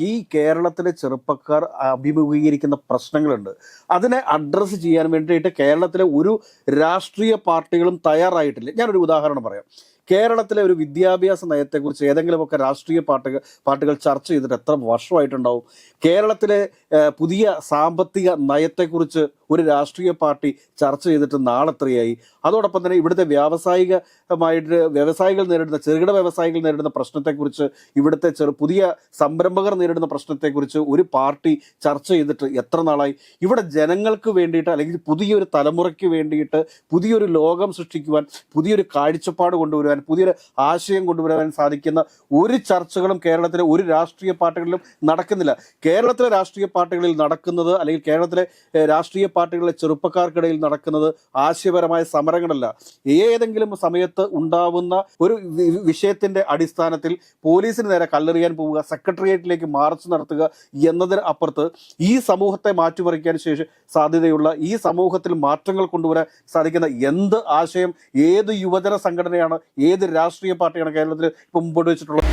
ഈ കേരളത്തിലെ ചെറുപ്പക്കാർ അഭിമുഖീകരിക്കുന്ന പ്രശ്നങ്ങളുണ്ട്. അതിനെ അഡ്രസ്സ് ചെയ്യാൻ വേണ്ടിയിട്ട് കേരളത്തിലെ ഒരു രാഷ്ട്രീയ പാർട്ടികളും തയ്യാറായിട്ടില്ല. ഞാനൊരു ഉദാഹരണം പറയാം. കേരളത്തിലെ ഒരു വിദ്യാഭ്യാസ നയത്തെക്കുറിച്ച് ഏതെങ്കിലുമൊക്കെ രാഷ്ട്രീയ പാർട്ടികൾ പാർട്ടികൾ ചർച്ച ചെയ്തിട്ട് എത്ര വർഷമായിട്ടുണ്ടാവും? കേരളത്തിലെ പുതിയ സാമ്പത്തിക നയത്തെക്കുറിച്ച് ഒരു രാഷ്ട്രീയ പാർട്ടി ചർച്ച ചെയ്തിട്ട് നാളെത്രയായി? അതോടൊപ്പം തന്നെ ഇവിടുത്തെ വ്യാവസായികമായിട്ട് വ്യവസായികൾ നേരിടുന്ന ചെറുകിട വ്യവസായികൾ നേരിടുന്ന പ്രശ്നത്തെക്കുറിച്ച് ഇവിടുത്തെ ചെറു പുതിയ സംരംഭകർ നേരിടുന്ന പ്രശ്നത്തെക്കുറിച്ച് ഒരു പാർട്ടി ചർച്ച ചെയ്തിട്ട് എത്ര നാളായി? ഇവിടെ ജനങ്ങൾക്ക് വേണ്ടിയിട്ട് അല്ലെങ്കിൽ പുതിയൊരു തലമുറയ്ക്ക് വേണ്ടിയിട്ട് പുതിയൊരു ലോകം സൃഷ്ടിക്കുവാൻ പുതിയൊരു കാഴ്ചപ്പാട് കൊണ്ടുവരുവാൻ പുതിയൊരു ആശയം കൊണ്ടുവരാൻ സാധിക്കുന്ന ഒരു ചർച്ചകളും കേരളത്തിലെ ഒരു രാഷ്ട്രീയ പാർട്ടികളിലും നടക്കുന്നില്ല. കേരളത്തിലെ രാഷ്ട്രീയ പാർട്ടികളിൽ നടക്കുന്നത് അല്ലെങ്കിൽ കേരളത്തിലെ രാഷ്ട്രീയ പാർട്ടികളിലെ ചെറുപ്പക്കാർക്കിടയിൽ നടക്കുന്നത് ആശയപരമായ സമരങ്ങളല്ല. ഏതെങ്കിലും സമയത്ത് ഉണ്ടാവുന്ന ഒരു വിഷയത്തിന്റെ അടിസ്ഥാനത്തിൽ പോലീസിന് നേരെ കല്ലെറിയാൻ പോവുക സെക്രട്ടേറിയറ്റിലേക്ക് മാർച്ച് നടത്തുക എന്നതിന് അപ്പുറത്ത് ഈ സമൂഹത്തെ മാറ്റിമറിക്കാൻ ശേഷി സാധ്യതയുള്ള ഈ സമൂഹത്തിൽ മാറ്റങ്ങൾ കൊണ്ടുവരാൻ സാധിക്കുന്ന എന്ത് ആശയം ഏത് യുവജന സംഘടനയാണ് ഏത് രാഷ്ട്രീയ പാർട്ടിയാണ് കേരളത്തിൽ ഇപ്പം മുമ്പോട്ട് വെച്ചിട്ടുള്ളത്?